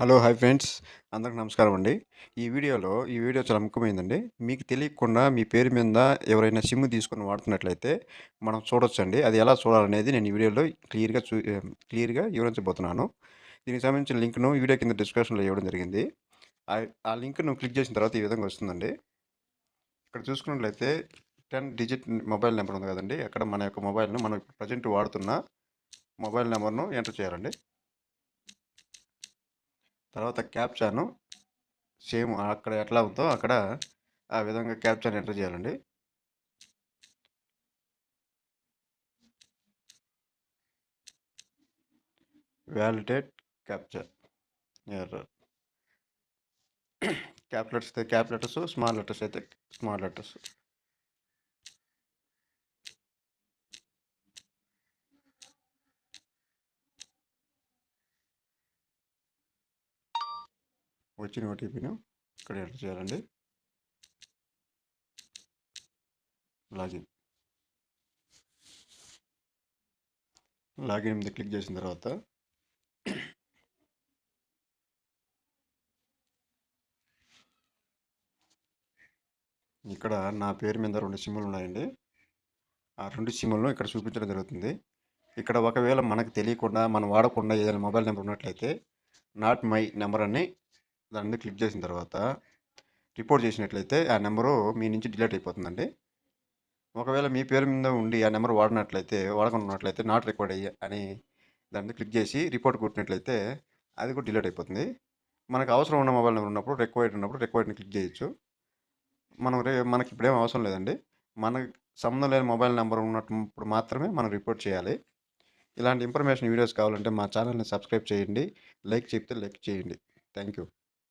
Hello hi friends. అందరికి నమస్కారం అండి. ఈ వీడియోలో ఈ వీడియో చాలా ముఖ్యమైనదండి మీకు తెలియకుండా మీ పేరు మీద ఎవరైనా సిమ్ తీసుకొని వాడుతున్నట్లయితే మనం చూడొచ్చండి. అది ఎలా చూడాలనేది నేను ఈ వీడియోలో క్లియర్గా చూ క్లియర్గా వివరించబోతున్నాను. దీనికి సంబంధించిన లింక్ను వీడియో కింద డిస్క్రిప్షన్లో ఇవ్వడం జరిగింది. ఆ- ఆ లింక్ను క్లిక్ చేసిన తర్వాత ఈ విధంగా వస్తుందండి. ఇక్కడ చూసుకున్నట్లయితే టెన్ డిజిట్ మొబైల్ నెంబర్ ఉంది కదండి. అక్కడ మన యొక్క మొబైల్ను మనం ప్రజెంట్ వాడుతున్న మొబైల్ నెంబర్ను ఎంటర్ చేయాలండి. తర్వాత క్యాప్చాను. సేమ్ అక్కడ ఎట్లా ఉందో అక్కడ ఆ విధంగా క్యాప్చాను ఎంటర్ చేయాలండి. Validate capture error. Cap letters అయితే క్యాప్ లెటర్స్ స్మాల్ లెటర్స్ అయితే స్మాల్ లెటర్స్. వచ్చిన ఓటీపీను ఇక్కడ ఎంటర్ చేయాలండి. లాగిన్. లాగిన్ మీద క్లిక్ చేసిన తర్వాత ఇక్కడ నా పేరు మీద రెండు సిమ్ములు ఉన్నాయండి. ఆ రెండు సిమ్ములను ఇక్కడ చూపించడం జరుగుతుంది. ఇక్కడ ఒకవేళ మనకు తెలియకుండా మనం వాడకుండా ఏదైనా మొబైల్ నెంబర్ ఉన్నట్లయితే నాట్ మై నెంబర్ అని దాని మీద క్లిక్ చేసిన తర్వాత రిపోర్ట్ చేసినట్లయితే ఆ నెంబరు మీ నుంచి డిలీట్ అయిపోతుందండి. ఒకవేళ మీ పేరు మీద ఉండి ఆ నెంబర్ వాడినట్లయితే వాడకుండా ఉన్నట్లయితే నాట్ రికార్డ్ అయ్యి అని దాని మీద క్లిక్ చేసి రిపోర్ట్ కొట్టినట్లయితే అది కూడా డిలీట్ అయిపోతుంది. మనకు అవసరం ఉన్న మొబైల్ నెంబర్ ఉన్నప్పుడు రిక్వైర్డ్ ఉన్నప్పుడు రిక్వైర్డ్ని క్లిక్ చేయొచ్చు. మనం రే మనకి ఇప్పుడేం అవసరం లేదండి. మనకి సంబంధం లేని మొబైల్ నెంబర్ ఉన్నప్పుడు మాత్రమే మనం రిపోర్ట్ చేయాలి. ఇలాంటి ఇన్ఫర్మేషన్ వీడియోస్ కావాలంటే మా ఛానల్ని సబ్స్క్రైబ్ చేయండి. లైక్ చెప్తే లైక్ చేయండి. Thank you